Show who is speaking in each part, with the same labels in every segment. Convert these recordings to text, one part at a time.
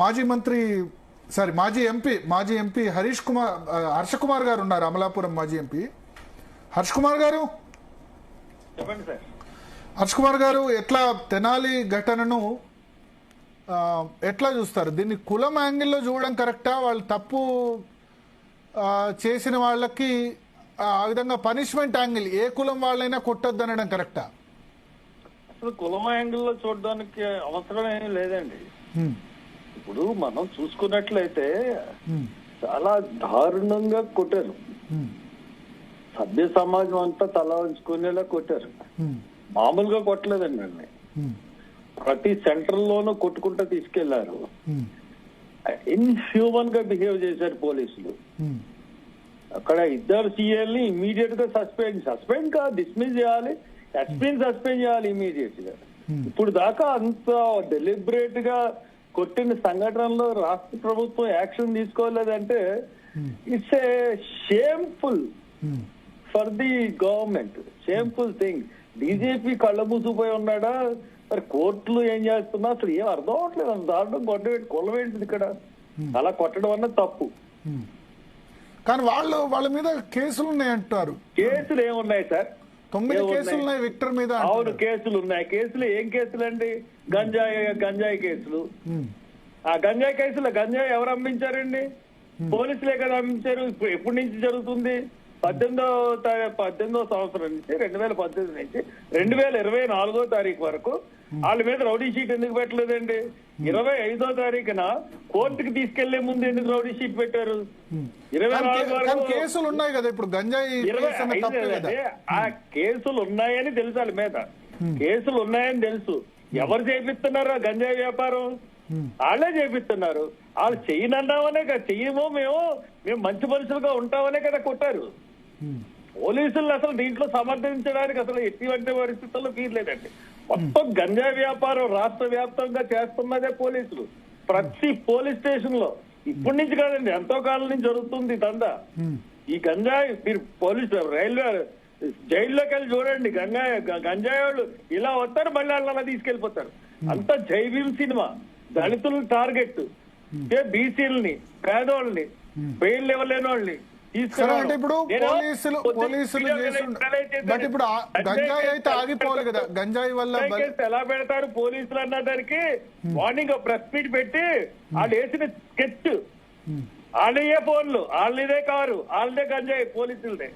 Speaker 1: మాజీ మంత్రి సారీ మాజీ ఎంపీ మాజీ ఎంపీ హరీష్ కుమార్ హర్ష కుమార్ గారు ఉన్నారు అమలాపురం మాజీ ఎంపీ. హర్ష్ కుమార్ గారు?
Speaker 2: చెప్పండి సార్.
Speaker 1: హర్ష్ కుమార్ గారు ఎట్లా తెనాలి ఘటనను ఎట్లా చూస్తారు? దీన్ని కులం యాంగిల్లో చూడడం కరెక్టా? వాళ్ళు తప్పు చేసిన వాళ్ళకి ఆ విధంగా పనిష్మెంట్ యాంగిల్ ఏ కులం వాళ్ళైనా కొట్టొద్దు అనడం కరెక్టా?
Speaker 2: అసలు కులం యాంగిల్లో చూడడానికి అవసరం ఏం లేదండి. ఇప్పుడు మనం చూసుకున్నట్లయితే. చాలా దారుణంగా కొట్టారు. సభ్య సమాజం అంతా తల ఉంచుకునేలా కొట్టారు. మామూలుగా కొట్టలేదండి నన్ను
Speaker 1: హ్మ్. ప్రతి
Speaker 2: సెంటర్ లోనూ కొట్టుకుంటూ తీసుకెళ్ళారు. ఇన్హ్యూమన్గా బిహేవ్ చేశారు పోలీసులు. అక్కడ ఇద్దరు సీఎల్ని ఇమీడియట్గా సస్పెండ్ సస్పెండ్ కా డిస్మిస్ చేయాలి ఎస్పీని సస్పెండ్ చేయాలి ఇమీడియట్గా ఇప్పుడు దాకా అంత డెలిబరేట్గా కొట్టిన సంఘటనలో రాష్ట్ర ప్రభుత్వం action తీసుకోలేదంటే it's a shameful
Speaker 1: hmm.
Speaker 2: For the government. Shameful thing DGP కళ్ళ మూసిపోయి ఉన్నాడా? మరి కోర్టులు ఏం చేస్తున్నా? అసలు ఏం అర్థం అవట్లేదు అంత దారుణం కొట్టబెట్టి కొల్లవేంటిది ఇక్కడ. అలా కొట్టడం అన్నది తప్పు.
Speaker 1: కానీ వాళ్ళు వాళ్ళ మీద కేసులు ఉన్నాయి అంటారు
Speaker 2: కేసులు ఏమున్నాయి సార్?
Speaker 1: తొమ్మిది? కేసులు ఉన్నాయి? విక్టర్ మీద
Speaker 2: అవును. కేసులు ఉన్నాయి. కేసులు ఏం కేసులు అండి గంజాయి గంజాయి కేసులు. ఆ గంజాయి కేసులో గంజాయి ఎవరు అమ్మించారండి? పోలీసులే కదా అమ్మించారు. ఇప్పుడు ఎప్పటి నుంచి జరుగుతుంది? పద్దెనిమిదో పద్దెనిమిదో సంవత్సరం నుంచి రెండు వేల పద్దెనిమిది నుంచి రెండు వేల ఇరవై నాలుగో తారీఖు వరకు వాళ్ళ మీద రౌడీ షీట్ ఎందుకు పెట్టలేదండి? ఇరవై ఐదో తారీఖున కోర్టుకి తీసుకెళ్ళే ముందు ఎందుకు రౌడీ షీట్ పెట్టారు? ఇరవై నాలుగు
Speaker 1: కేసులు ఉన్నాయి కదా ఇప్పుడు గంజాయి
Speaker 2: ఆ కేసులు ఉన్నాయని తెలుసు వాళ్ళ మీద. కేసులు ఉన్నాయని తెలుసు. ఎవరు చేపిస్తున్నారు ఆ గంజాయి వ్యాపారం? వాళ్ళే చేపిస్తున్నారు. వాళ్ళు చెయ్యనన్నామనే కదా చెయ్యమో మేము మేము మంచి మనుషులుగా ఉంటామనే కదా కొట్టారు. పోలీసులు అసలు దీంట్లో సమర్థించడానికి అసలు ఎటువంటి పరిస్థితుల్లో వీల్లేదండి. మొత్తం గంజాయి వ్యాపారం రాష్ట్ర వ్యాప్తంగా చేస్తున్నదే పోలీసులు. ప్రతి పోలీస్ స్టేషన్లో ఇప్పటి నుంచి కాదండి ఎంతో కాలం నుంచి జరుగుతుంది దందా. ఈ గంజాయి మీరు పోలీసు రైల్వే జైల్లోకి వెళ్ళి చూడండి గంజాయి గంజాయి వాళ్ళు ఇలా వస్తారు మళ్ళీ అలా తీసుకెళ్ళిపోతారు అంతా జై భీమ్ సినిమా. దళితుల టార్గెట్ బీసీలని పేదోళ్ళని బెయిల్ ఇవ్వలేని వాళ్ళని
Speaker 1: సరే అంటే ఇప్పుడు పోలీసులు పోలీసులు బట్ ఇప్పుడు గంజాయి అయితే ఆగిపోవాలి కదా. గంజాయి వల్ల
Speaker 2: ఎలా పెడతారు పోలీసులు అన్న దానికి మార్నింగ్ ప్రెస్ మీట్ పెట్టి వాళ్ళు వేసిన స్కెచ్. వాళ్ళే ఫోన్లు వాళ్ళదే కారు వాళ్ళదే గంజాయి పోలీసులదే.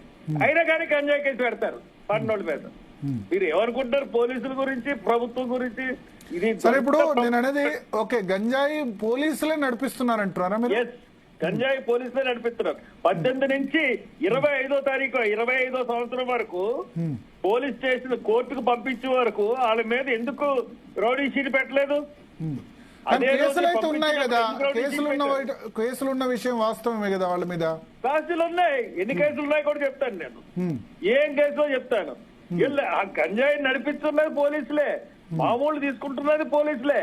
Speaker 2: అయినా కానీ గంజాయి కేసు పెడతారు పన్నోళ్ళ మీద. మీరు ఏమనుకుంటారు పోలీసుల గురించి ప్రభుత్వం గురించి? ఇది
Speaker 1: సరే ఇప్పుడు నేను అనేది ఓకే గంజాయి పోలీసులే నడిపిస్తున్నారంటారా మీరు?
Speaker 2: గంజాయి పోలీసులే నడిపిస్తున్నారు. పద్దెనిమిది నుంచి ఇరవై ఐదో తారీఖు ఇరవై ఐదో సంవత్సరం వరకు పోలీస్ స్టేషన్ కోర్టుకు పంపించే వరకు వాళ్ళ మీద ఎందుకు రౌడీ షీట్ పెట్టలేదు?
Speaker 1: కేసులు ఉన్నాయి కదా. కేసులు ఉన్న కేసులు విషయం వాస్తవమే కదా వాళ్ళ మీద?
Speaker 2: కేసులు ఉన్నాయి. ఎన్ని కేసులు ఉన్నాయి కూడా చెప్తాను నేను. ఏం కేసులో చెప్తాను? వీళ్ళు ఆ గంజాయి నడిపిస్తున్నది పోలీసులే. మామూలు తీసుకుంటున్నది పోలీసులే.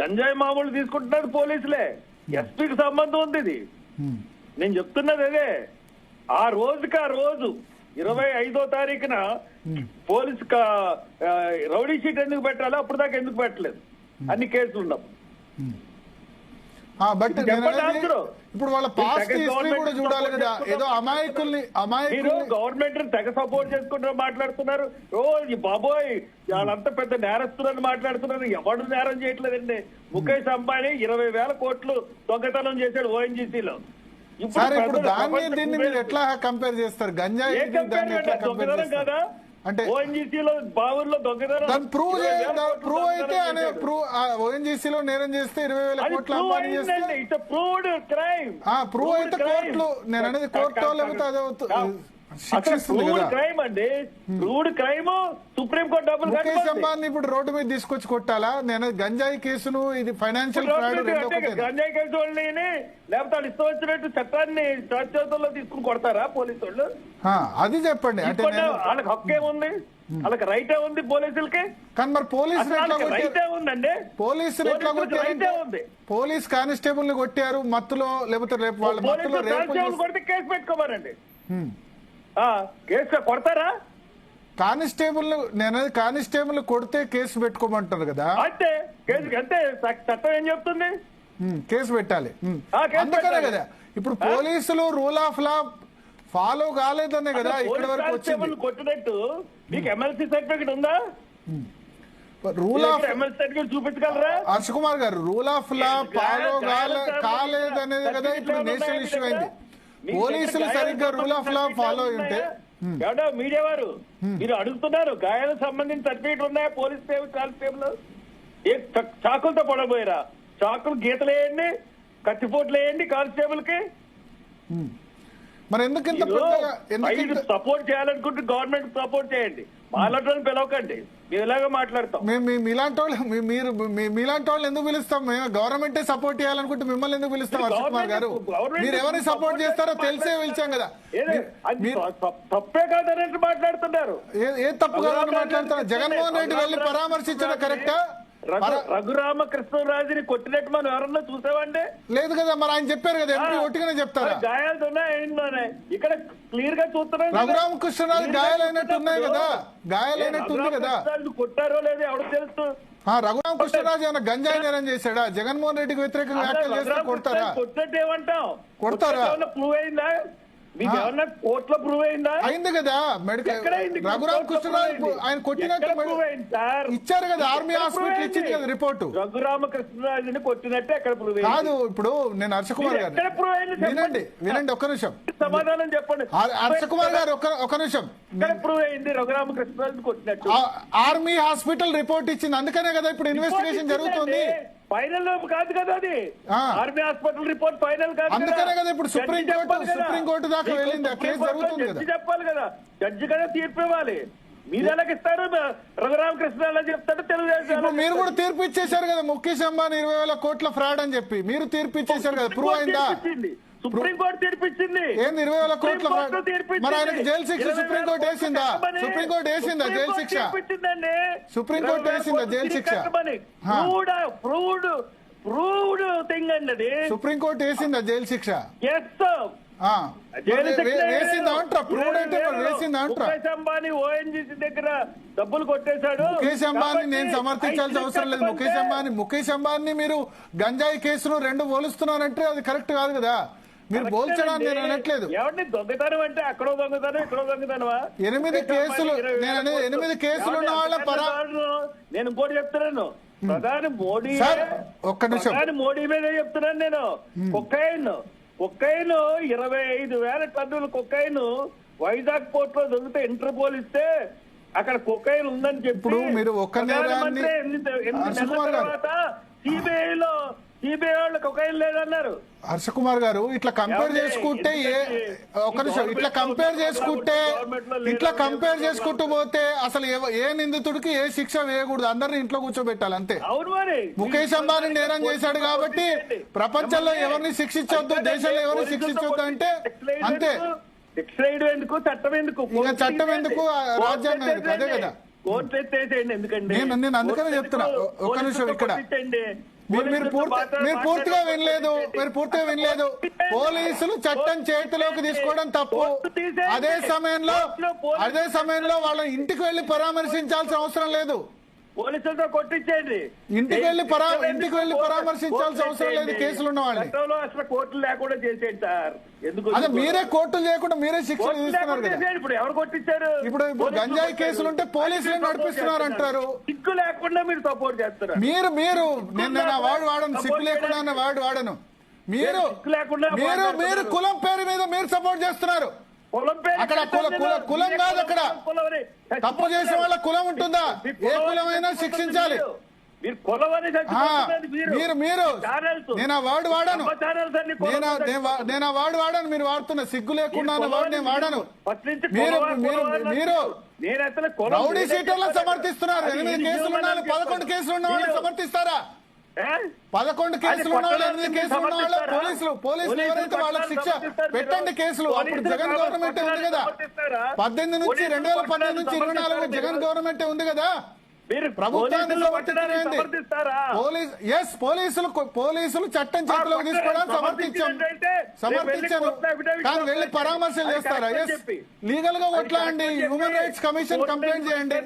Speaker 2: గంజాయి మామూలు తీసుకుంటున్నది పోలీసులే. ఎస్పీకి సంబంధం ఉంది ఇది. నేను చెప్తున్నది అదే. ఆ రోజుకి ఆ రోజు ఇరవై ఐదో తారీఖున పోలీస్ రౌడీ షీట్ ఎందుకు పెట్టాలో అప్పుడు దాకా ఎందుకు పెట్టలేదు. అన్ని కేసులు ఉన్నప్పుడు.
Speaker 1: బట్. ఇప్పుడు వాళ్ళ పాస్ట్ హిస్టరీ కూడా చూడాలి కదా. ఏదో అమాయకుల్ని
Speaker 2: మీరు
Speaker 1: అమాయకుల్ని
Speaker 2: గవర్నమెంట్ తెగ సపోర్ట్ చేసుకుంటూ మాట్లాడుతున్నారు. ఓ బాబోయ్ వాళ్ళంతా పెద్ద నేరస్తులని మాట్లాడుతున్నారు. ఎవడు నేరం చేయట్లేదండి. ముఖేష్ అంబానీ ఇరవై వేల కోట్లు దొంగతనం చేశాడు ఓఎన్జీసీలో
Speaker 1: ఇప్పుడు దాన్ని దీన్ని మీరు ఎట్లా కంపేర్ చేస్తారు? గంజాయి
Speaker 2: కదా?
Speaker 1: అంటే
Speaker 2: ఓఎన్జీసీలో బావుల్లో దొంగతనం
Speaker 1: ప్రూవ్ ప్రూవ్ అయితే అనే. ప్రూవ్ ఓఎన్జీసీలో నేరం చేస్తే ఇరవై వేల కోట్ల అంబానీ చేస్తే
Speaker 2: ప్రూవ్డ్ క్రైమ్
Speaker 1: ఆ ప్రూవ్ అయితే కోర్టులు నేను అనేది కోర్టు లేకపోతే అదే
Speaker 2: క్రైమ్ అండి. ప్రూవ్డ్ క్రైమ్ సుప్రీం కోర్టు డబ్బులు
Speaker 1: ముఖేష్. అంబానీ ఇప్పుడు రోడ్డు మీద తీసుకొచ్చి కొట్టాలా? నేను గంజాయి కేసును ఇది ఫైనాన్షియల్ రెండు
Speaker 2: గంజాయి కేసు వాళ్ళని లేకపోతే వాళ్ళు ఇష్టం వచ్చినట్టు చట్టాన్ని చేతుల్లో తీసుకుని కొడతారా పోలీసు వాళ్ళు?
Speaker 1: అది చెప్పండి. అంటే
Speaker 2: వాళ్ళకి హక్కు ఏముంది? వాళ్ళకి రైట్ ఉంది పోలీసులకి?
Speaker 1: కానీ మరి
Speaker 2: వాళ్ళకి రైట్ ఉందండి.
Speaker 1: పోలీసులు ఎట్లా కొట్టారు?
Speaker 2: ఉంది.
Speaker 1: పోలీస్ కానిస్టేబుల్ని కొట్టారు మత్తులో లేకపోతే రేపు వాళ్ళ మత్తులో
Speaker 2: పోలీసులు
Speaker 1: రేపు
Speaker 2: కానిస్టేబుల్ కొడితే కేసు. ఆ, కేసు కొడతారా?
Speaker 1: కానిస్టేబుల్ నేను కానిస్టేబుల్ కొడితే కేసు పెట్టుకోమంటారు కదా.
Speaker 2: అంతే కేసు అంతే చ- చట్టం ఏం చెప్తుంది?
Speaker 1: కేసు పెట్టాలి. అందుకనే. కదా ఇప్పుడు పోలీసులు రూల్ ఆఫ్ లా ఫాలో కాలేదనే కదా ఇక్కడ వరకు వచ్చింది.
Speaker 2: కొట్టినట్టు మీకు ఎమ్మెల్సీ సర్టిఫికేట్ ఉందా?
Speaker 1: రూల్ ఆఫ్
Speaker 2: చూపించగలరా?
Speaker 1: హర్ష కుమార్ గారు రూల్ ఆఫ్ లా ఫాలో కాలేదనేది కదా ఇప్పుడు నేషనల్ ఇష్యూ అయింది. పోలీసులు సరిగ్గా రూల్ ఆఫ్ లా ఫాలో ఉంటే
Speaker 2: ఎవడో మీడియా వారు మీరు అడుగుతున్నారు గాయాలకు సంబంధించిన సర్టిఫికేట్ ఉన్నాయా? పోలీస్ సేవ కానిస్టేబుల్ ఏ చాకులతో పడబోయారా చాకులు గీతలు వేయండి కత్తిపోట్లు వేయండి కానిస్టేబుల్కి
Speaker 1: మరి ఎందుకు ఇంత పెద్దగా
Speaker 2: సపోర్ట్ చేయాలనుకుంటే గవర్నమెంట్ సపోర్ట్ చేయండి. మాట్లాడడానికి పిలవకండి. మేము ఇలాగే మాట్లాడతాం.
Speaker 1: మేము మీ- మీలాంటి వాళ్ళు మీరు మీలాంటి వాళ్ళు ఎందుకు పిలుస్తాం? మేము గవర్నమెంటే సపోర్ట్ చేయాలనుకుంటే మిమ్మల్ని ఎందుకు పిలుస్తాం హర్ష కుమార్ గారు? మీరు ఎవరిని సపోర్ట్ చేస్తారో తెలిసే పిలిచాం కదా. మీరు- మీరు
Speaker 2: తప్పే కాదన్నట్టు మాట్లాడుతున్నారు.
Speaker 1: ఏ- తప్పు కాదని మాట్లాడుతున్నారు? జగన్మోహన్ రెడ్డి వెళ్ళి పరామర్శించడం కరెక్టా?
Speaker 2: రఘురామకృష్ణరాజుని కొట్టినట్టు మనం ఎవరన్నా చూసామండి?
Speaker 1: లేదు కదా మరి ఆయన చెప్పారు కదా ఎంపీ ఒట్టిగానే చెప్తారా?
Speaker 2: గాయాలు ఉన్నాయి ఇక్కడ క్లియర్గా చూస్తున్నాం.
Speaker 1: రఘురామకృష్ణరాజు గాయాలైనట్టు ఉన్నాయి కదా గాయాలైనట్టు ఉంది కదా.
Speaker 2: కొట్టారో లేదో ఎవరు తెలుసు?
Speaker 1: ఆ రఘురామకృష్ణరాజు ఏమైనా గంజాయి నేరం చేశాడా? జగన్మోహన్ రెడ్డికి వ్యతిరేకంగా వ్యాఖ్యలు చేస్తే కొడతారా? కొడతారా?
Speaker 2: ప్రూవ్ అయిందా? మీకు ఏమన్నా కోర్టులో ప్రూవ్ అయిందా?
Speaker 1: అయింది కదా. మెడికల్? రఘురామ కృష్ణరాజు. ఆయన కొట్టినట్టు
Speaker 2: అయింది, సార్?
Speaker 1: ఇచ్చారు కదా ఆర్మీ హాస్పిటల్ ఇచ్చింది? కదా రిపోర్టు.
Speaker 2: రఘురామకృష్ణరాజుని కొట్టినట్టే ఎక్కడ ప్రూవ్
Speaker 1: కాదు ఇప్పుడు నేను హర్ష కుమార్
Speaker 2: మీరు
Speaker 1: గారు. వినండి వినండి ఒక్క నిమిషం.
Speaker 2: సమాధానం చెప్పండి.
Speaker 1: హర్- హర్ష కుమార్ గారు ఒక ఒక నిమిషం.
Speaker 2: ప్రూవ్ అయింది? రఘురామకృష్ణరాజుని కొట్టినట్టు.
Speaker 1: ఆ- ఆర్మీ హాస్పిటల్ రిపోర్ట్ ఇచ్చింది. అందుకనే కదా ఇప్పుడు ఇన్వెస్టిగేషన్ జరుగుతుంది.
Speaker 2: ఫైనల్ కాదు కదా అది
Speaker 1: ఆ.
Speaker 2: ఆర్మీ హాస్పిటల్ రిపోర్ట్ ఫైనల్ కాదు
Speaker 1: అందుకనే కదా ఇప్పుడు సుప్రీం కోర్టు-. సుప్రీం దాకా వెళ్ళింది. కేసు జరుగుతుంది కదా.
Speaker 2: చెప్పాలి కదా జడ్జి కదా తీర్పు ఇవ్వాలి మీరు రఘురామకృష్ణ ఎలా చెప్తాడు తెలుగుదేశం
Speaker 1: మీరు కూడా? తీర్పు ఇచ్చేశారు కదా ముఖేష్ అంబానీ ఇరవై వేల కోట్ల ఫ్రాడ్ అని చెప్పి మీరు తీర్పు ఇచ్చేశారు కదా ప్రూవ్ అయిందా
Speaker 2: కోర్టు తీర్పిచ్చింది. సుప్రీం కోర్టు తీర్పిచ్చింది.
Speaker 1: ఏంది ఇరవై వేల కోట్ల. మరి ఆయనకి జైలు శిక్ష
Speaker 2: ఇరవై
Speaker 1: సుప్రీం
Speaker 2: వేల
Speaker 1: కోర్టు
Speaker 2: కోట్లు
Speaker 1: వేసిందా?
Speaker 2: కట్టమని.
Speaker 1: సుప్రీం కోర్టు వేసిందా జైలు శిక్ష?
Speaker 2: తీర్పిచ్చిందండి.
Speaker 1: సుప్రీం
Speaker 2: ఇరవై
Speaker 1: కోర్టు
Speaker 2: వేల
Speaker 1: వేసిందా జైలు శిక్ష?
Speaker 2: ప్రూవ్డ్ ప్రూవ్డ్ ప్రూవ్డ్ థింగ్ అండి అది
Speaker 1: సుప్రీం కోర్టు వేసిందా జైలు శిక్ష?
Speaker 2: ఎస్ అంబానీ ఓఎన్జీసీ దగ్గర డబ్బులు కొట్టేశాడు.
Speaker 1: ముఖేష్ అంబానీ నేను సమర్థించాల్సిన అవసరం లేదు. ముఖేష్ అంబానీ ముఖేష్ అంబానీ మీరు గంజాయి కేసును రెండు పోలుస్తున్నారంటే అది కరెక్ట్ కాదు కదా. మీరు పోల్చడానికి నేను అనట్లేదు.
Speaker 2: ఎవరిని దొంగతనం అంటే అక్కడో దొంగతనం ఇక్కడో దొంగతనమా?
Speaker 1: ఎనిమిది కేసులు నేను ఎనిమిది కేసులు ఉన్న వాళ్ళ పరా
Speaker 2: నేను ఇంకోటి చెప్తున్నాను. ప్రధాని మోడీ
Speaker 1: ఒక్క నిమిషం.
Speaker 2: ప్రధాని మోడీ మీద చెప్తున్నాను నేను. కుక్కైన్ కుక్కైన్ ఇరవై ఐదు వేల టన్నుల కుక్కైన్ వైజాగ్ పోర్ట్లో దొరికితే ఇంటర్పోల్ ఇస్తే అక్కడ కుక్కైన్ ఉందని చెప్పి
Speaker 1: మీరు ఒక్క హర్ష
Speaker 2: నెలల. తర్వాత సిబిఐ లో సిబిఐ వాళ్ళు కుక్కైన్ లేదన్నారు.
Speaker 1: హర్ష కుమార్ గారు ఇట్లా కంపేర్? చేసుకుంటే ఒక నిమిషం ఇట్లా కంపేర్ చేసుకుంటే ఇట్లా కంపేర్ చేసుకుంటూ పోతే అసలు ఏ నిందితుడికి ఏ శిక్ష వేయకూడదు? అందరిని ఇంట్లో కూర్చోబెట్టాలి అంతే. ముఖేష్ అంబానీ నేరం చేశాడు కాబట్టి ప్రపంచంలో ఎవరిని శిక్షించొద్దు దేశంలో ఎవరిని శిక్షించొద్దు అంటే అంతే.
Speaker 2: చట్టం ఎందుకు?
Speaker 1: ఇక చట్టం ఎందుకు, రాజ్యాంగం ఎందుకు? అదే కదా.
Speaker 2: కోర్టు ఎత్తేసేయండి ఎందుకండి?
Speaker 1: నేను- అందుకనే చెప్తున్నా.
Speaker 2: ఎందుకు?
Speaker 1: ఒ- ఒక్క నిమిషం ఇక్కడ. మీరు పూర్తి మీరు పూర్తిగా వినలేదు. మీరు పూర్తిగా వినలేదు. పోలీసులు చట్టం చేతిలోకి తీసుకోవడం తప్పు. అదే సమయంలో అదే సమయంలో వాళ్ళ ఇంటికి వెళ్ళి పరామర్శించాల్సిన అవసరం లేదు.
Speaker 2: పోలీసులతో కొట్టించండి
Speaker 1: ఇంటికి వెళ్ళి పరా- ఇంటికి వెళ్ళి పరామర్శించాల్సిన అవసరం లేదు. కేసులు ఉన్న వాళ్ళని.
Speaker 2: గతంలో అసలు కోర్టులు లేకుండా చేసేయండి సార్ ఎందుకు
Speaker 1: అదే మీరే కోర్టులు చేయకుండా మీరే శిక్షలు కదా.
Speaker 2: ఇప్పుడు ఎవరు కొట్టించారు
Speaker 1: ఇప్పుడు గంజాయి. కేసులు ఉంటే పోలీసులే నడిపిస్తున్నారు అంటారు.
Speaker 2: సిగ్గు లేకుండా మీరు సపోర్ట్ చేస్తున్నారు
Speaker 1: మీరు మీరు నేను ఆ వాడు వాడను సిగ్గు లేకుండా వాడు వాడను మీరు మీరు. మీరు కులం పేరు మీద మీరు సపోర్ట్ చేస్తున్నారు అక్కడ కుల- కాదు అక్కడ. తప్పు చేసే వాళ్ళ కులం ఉంటుందా? ఏ కులమైనా శిక్షించాలి.
Speaker 2: మీరు.
Speaker 1: మీరు నేను ఆ వాడు వాడాను. నేను ఆ-
Speaker 2: అని
Speaker 1: నేను వా- నేను ఆ వాడు వాడాను. మీరు వాడుతున్న సిగ్గు లేకుండా వాడు నేను వాడాను. మీరు మీరు మీరు రౌడీ సీటర్లను. సమర్థిస్తున్నారు. ఎనిమిది కేసులు
Speaker 2: చెప్పలేదు.
Speaker 1: పదకొండు కేసులు ఉన్న వాళ్ళు
Speaker 2: మీరు-
Speaker 1: సమర్థిస్తారా? పదకొండు కేసులు కేసులు పోలీసులు పోలీసులు ఎవరైతే వాళ్ళకి శిక్ష పెట్టండి కేసులు. అప్పుడు జగన్ గవర్నమెంట్ ఉంది కదా. పద్దెనిమిది నుంచి రెండు వేల పద్దెనిమిది నుంచి ఇరవై నాలుగు జగన్ గవర్నమెంట్ ఉంది కదా.
Speaker 2: పోలీసులు
Speaker 1: పోలీసులు పోలీసులు చట్టం చేతిలోకి తీసుకోవడానికి సమర్థించాం. సమర్థించాను. కానీ వెళ్ళి. పరామర్శలు చేస్తారా? ఎస్.
Speaker 2: లీగల్గా
Speaker 1: కొట్లాడండి హ్యూమన్ రైట్స్ కమిషన్ కంప్లైంట్ చేయండి.